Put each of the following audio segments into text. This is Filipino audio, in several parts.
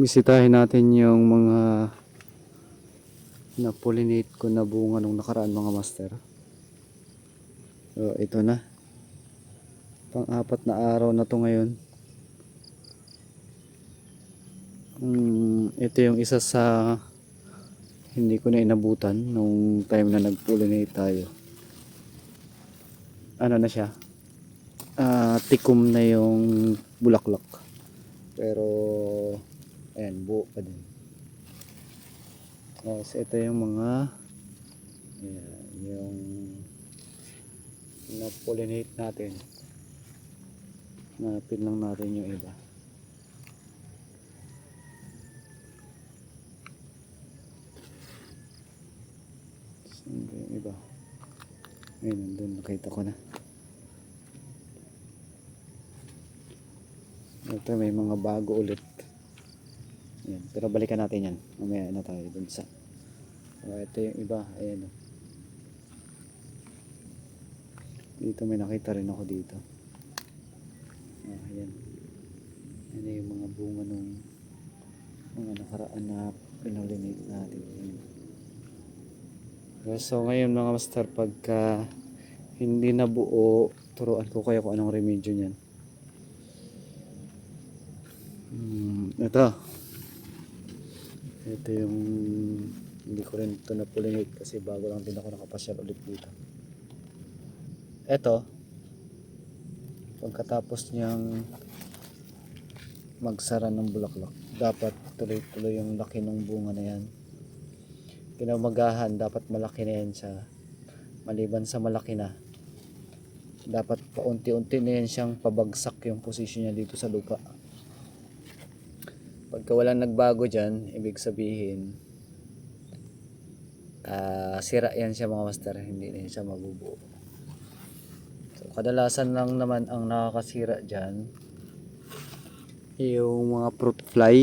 bisitahin natin yung mga na-pollinate ko na bunga nung nakaraan mga master. So, ito na. Pang-apat na araw na to ngayon. Mm, ito yung isa sa hindi ko na inabutan nung time na nag-pollinate tayo. Ano na siya? Ah, tikom na yung bulaklak. Pero ayan, buo pa din. Tapos ito yung mga ayan, yung na-pollinate natin. Napin lang natin yung iba. Saan ba yung iba? Nandun. Nakita ko na. Ito may mga bago ulit. Pero balikan natin yan. Mamaya na tayo dun sa. So, ito yung iba. Ayan. oh. Dito may nakita rin ako dito. Ah, ayan. Ayan yung mga bunga nung mga nakaraan na pinolinate natin. Ayan. So ngayon mga master pagka hindi na buo, turuan ko kayo kung anong remedyo niyan. Hmm, ito. Ito yung hindi ko rin ito na pollinate kasi bago lang din ako nakapasyal ulit dito. Ito. Pagkatapos niyang magsara ng bulaklak, dapat tuloy-tuloy yung laki ng bunga na yan. Kinamagahan, dapat malaki na yan siya. Maliban sa malaki na, dapat paunti-unti na yan siyang pabagsak yung posisyon niya dito sa lupa. Pagka walang nagbago dyan, ibig sabihin, ah, sira yan siya mga master, hindi na siya mabubuo. So, kadalasan lang naman ang nakakasira dyan, yung mga fruit fly,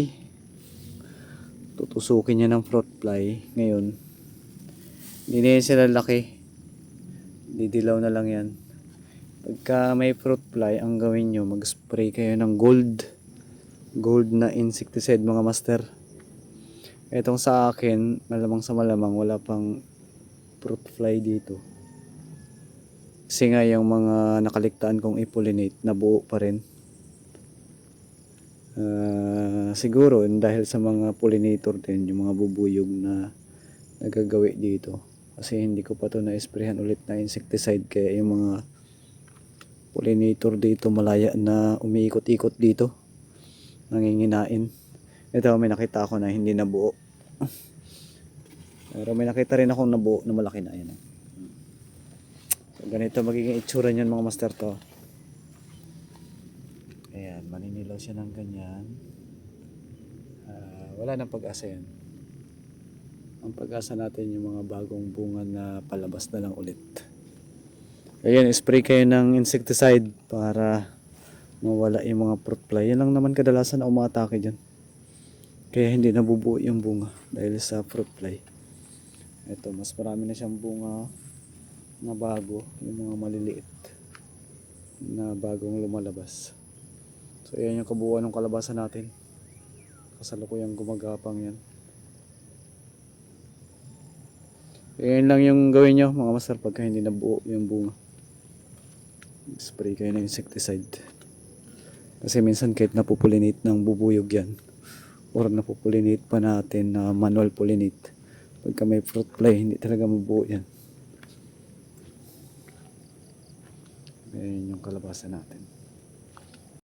tutusukin niya ng fruit fly ngayon. Hindi na sila laki. Didilaw na lang yan. Pagka may fruit fly ang gawin nyo mag spray kayo ng gold gold na insecticide mga master etong sa akin malamang sa malamang wala pang fruit fly dito kasi nga yung mga nakaligtaan kong i-pollinate nabuo pa rin Ah, siguro dahil sa mga pollinator din, yung mga bubuyog na nagagawi dito. Kasi hindi ko pa to na-sprayhan ulit na insecticide kaya yung mga pollinator dito malaya na umiikot-ikot dito. Nanginginain. Ito may nakita ako na hindi nabuo. Pero may nakita rin akong nabuo na malaki na yan. So, ganito magiging itsura niyan mga master to. Ayan, maninilaw siya ng ganyan. Ah, wala nang pag-asa yan. Ang pag-asa natin yung mga bagong bunga na palabas na lang ulit. Ayan, spray kayo ng insecticide para mawala yung mga fruit fly. Yan lang naman kadalasan na umatake dyan. Kaya hindi nabubuo yung bunga dahil sa fruit fly. Ito, mas marami na siyang bunga na bago, yung mga maliliit na bagong lumalabas. So ayan yung kabuuan ng kalabasan natin. Kasalukuyang gumagapang yan. Ayan lang yung gawin nyo mga master pagka hindi nabuo yung bunga. Spray kayo ng insecticide. Kasi minsan kahit napupulinate ng bubuyog yan or napupulinate pa natin na manual pollinate pagka may fruit fly hindi talaga mabuo yan. Ayan yung kalabasan natin.